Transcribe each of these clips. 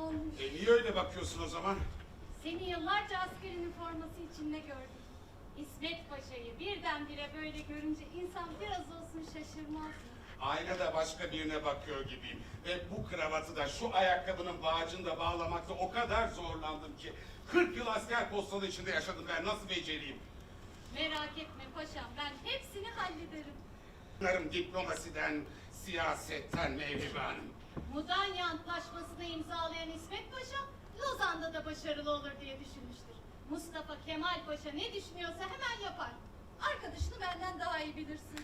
olmuş. E niye öyle bakıyorsun o zaman? Seni yıllarca asker üniforması içinde gördüm. İsmet Paşa'yı birdenbire böyle görünce insan biraz olsun şaşırmaz mı? Aynada başka birine bakıyor gibiyim. Ve bu kravatı da şu ayakkabının bağcını da bağlamakta o kadar zorlandım ki. 40 yıl asker postalı içinde yaşadım ben nasıl becereyim? Merak etme paşam ben hepsini hallederim. Bunlarım diplomasiden, siyasetten Mevhibe Hanım. Mudanya Antlaşması'nı imzalayan İsmet Paşa, Lozan'da da başarılı olur diye düşünmüştür. Mustafa Kemal Paşa ne düşünüyorsa hemen yapar. Arkadaşını benden daha iyi bilirsin.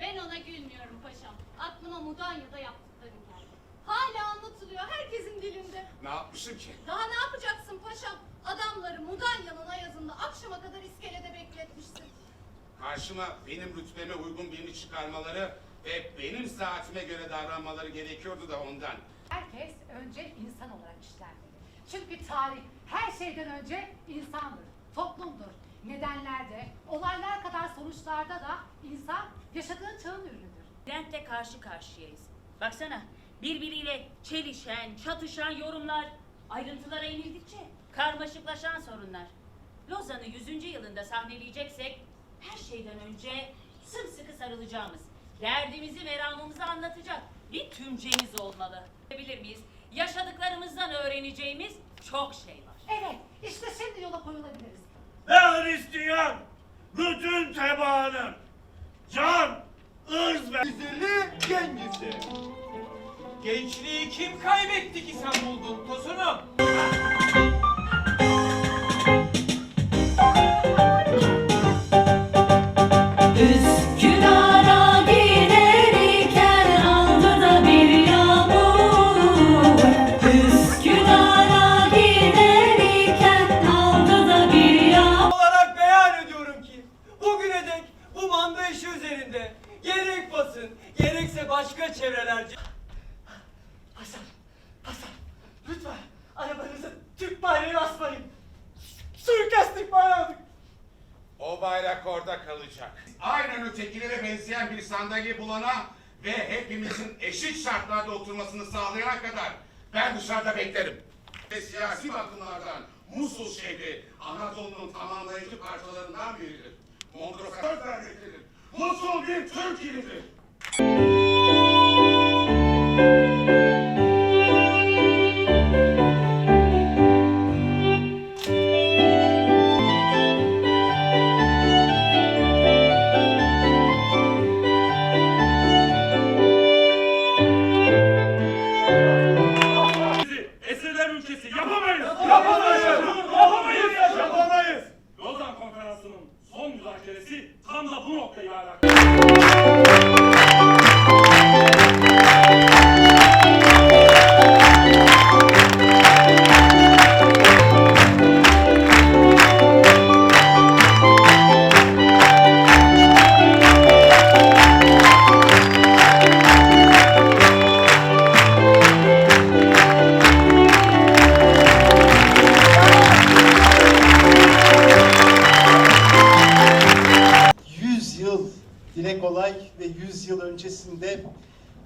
Ben ona gülmüyorum paşam. Aklıma Mudanya'da yaptıkların geldi. Hala anlatılıyor herkesin dilinde. Ne yapmışım ki? Daha ne yapacaksın paşam? Adamları Mudanya'nın ayazında akşama kadar iskelede bekletmişsin. Karşıma benim rütbeme uygun birini çıkarmaları ve benim saatime göre davranmaları gerekiyordu da ondan. Herkes önce insan olarak işlenmeli. Çünkü tarih her şeyden önce insandır, toplumdur. Nedenlerde, olaylar kadar sonuçlarda da insan yaşadığı çağın ürünüdür. Bülent'le karşı karşıyayız. Baksana birbiriyle çelişen, çatışan yorumlar, ayrıntılara inildikçe karmaşıklaşan sorunlar. Lozan'ı 100. yılında sahneleyeceksek her şeyden önce sımsıkı sarılacağımız, derdimizi meramımızı anlatacak bir tümcemiz olmalı. Bilir miyiz? Yaşadıklarımızdan öğreneceğimiz çok şey var. Evet, işte şimdi yola koyulabiliriz. Ben Hristiyan, bütün tebaanım, can, ırz ve Güzeli Cengiz'i. Gençliği kim kaybetti ki sen buldun tosunum? İşi üzerinde gerek basın gerekse başka çevrelerce Hasan, Hasan lütfen arabanızı Türk bayrağı asmayın. Suikast ihbarı aldık. O bayrak orada kalacak. Aynen ötekilere benzeyen bir sandalye bulana ve hepimizin eşit şartlarda oturmasını sağlayana kadar ben dışarıda beklerim. Ve siyasi bakımlardan Musul şehri Anadolu'nun tamamlayıcı parçalarından biridir. Mondros söz vermektedir. Musul bir Türk ilidir. Anla bu noktayı hala. Kolay ve 100 yıl öncesinde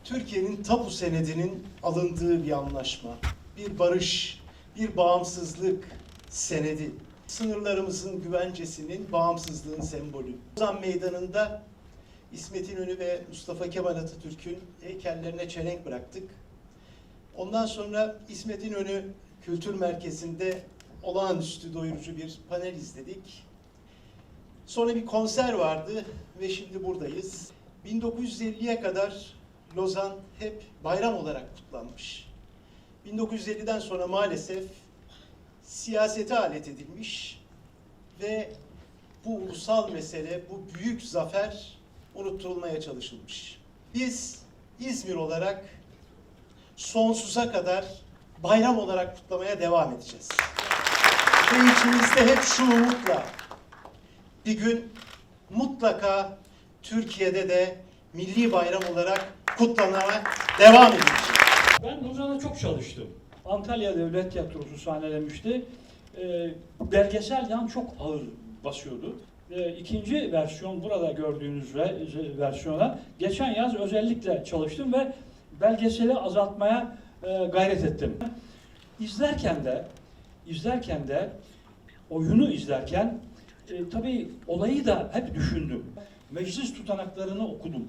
Türkiye'nin tapu senedinin alındığı bir anlaşma. Bir barış, bir bağımsızlık senedi. Sınırlarımızın güvencesinin, bağımsızlığın sembolü. Lozan Meydanı'nda İsmet İnönü ve Mustafa Kemal Atatürk'ün heykellerine çelenk bıraktık. Ondan sonra İsmet İnönü Kültür Merkezi'nde olağanüstü doyurucu bir panel izledik. Sonra bir konser vardı ve şimdi buradayız. 1950'ye kadar Lozan hep bayram olarak kutlanmış. 1950'den sonra maalesef siyasete alet edilmiş ve bu ulusal mesele, bu büyük zafer unutturulmaya çalışılmış. Biz İzmir olarak sonsuza kadar bayram olarak kutlamaya devam edeceğiz. Ve içimizde hep şu umutla bir gün mutlaka Türkiye'de de milli bayram olarak kutlanmaya devam edecek. Ben Lozan'da çok çalıştım. Antalya Devlet Tiyatrosu sahnelemişti. Ee, belgesel yan çok ağır basıyordu. Ee, ikinci versiyon burada gördüğünüz ve- versiyona geçen yaz özellikle çalıştım ve belgeseli azaltmaya e, gayret ettim. izlerken de izlerken de oyunu izlerken e, tabii olayı da hep düşündüm. Meclis tutanaklarını okudum.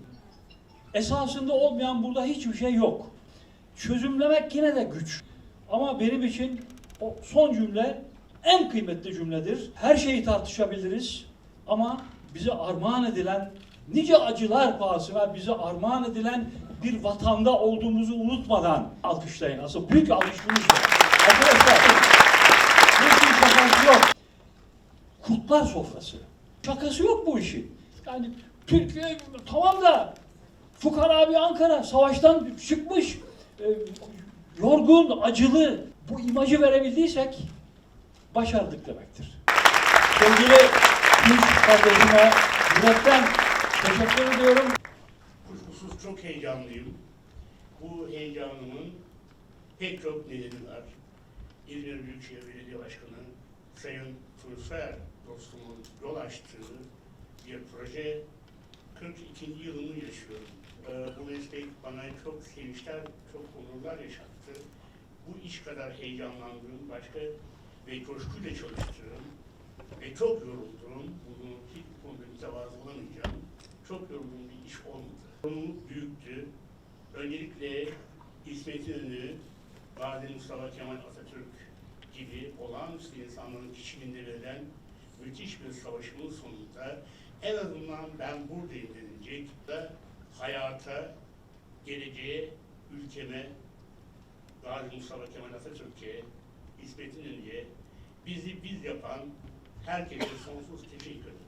Esasında olmayan burada hiçbir şey yok. Çözümlemek yine de güç. Ama benim için o son cümle en kıymetli cümledir. Her şeyi tartışabiliriz ama bize armağan edilen nice acılar pahasına bize armağan edilen bir vatanda olduğumuzu unutmadan alkışlayın. Asıl büyük alkışlığımız var. Arkadaşlar işin şakası yok. Kurtlar sofrası. Şakası yok bu işin. Yani Türkiye tamam da fukara bir Ankara savaştan çıkmış e, yorgun, acılı bu imajı verebildiysek başardık demektir. Sevgili Tunç kardeşime yürekten teşekkür ediyorum. Kuşkusuz çok heyecanlıyım. Bu heyecanımın pek çok nedeni var. İzmir Büyükşehir Belediye Başkanı Sayın Tuncer dostumun yol açtığı bir proje 42. yılını yaşıyorum. Ee, bu meslek bana çok sevinçler, çok onurlar yaşattı. Bu iş kadar heyecanlandığım başka ve coşkuyla çalıştığım ve çok yorulduğum, bunu hiç konuda mütevazı olamayacağım, çok yorulduğum bir iş olmadı. Sorumluluk büyüktü. Öncelikle İsmet İnönü, Gazi Mustafa Kemal Atatürk gibi olağanüstü insanların kişiliğinde verilen müthiş bir savaşın sonunda en azından ben buradayım denilecek da hayata, geleceğe, ülkeme, Gazi Mustafa Kemal Atatürk'e, İsmet İnönü'ye, bizi biz yapan herkese sonsuz teşekkür ederim.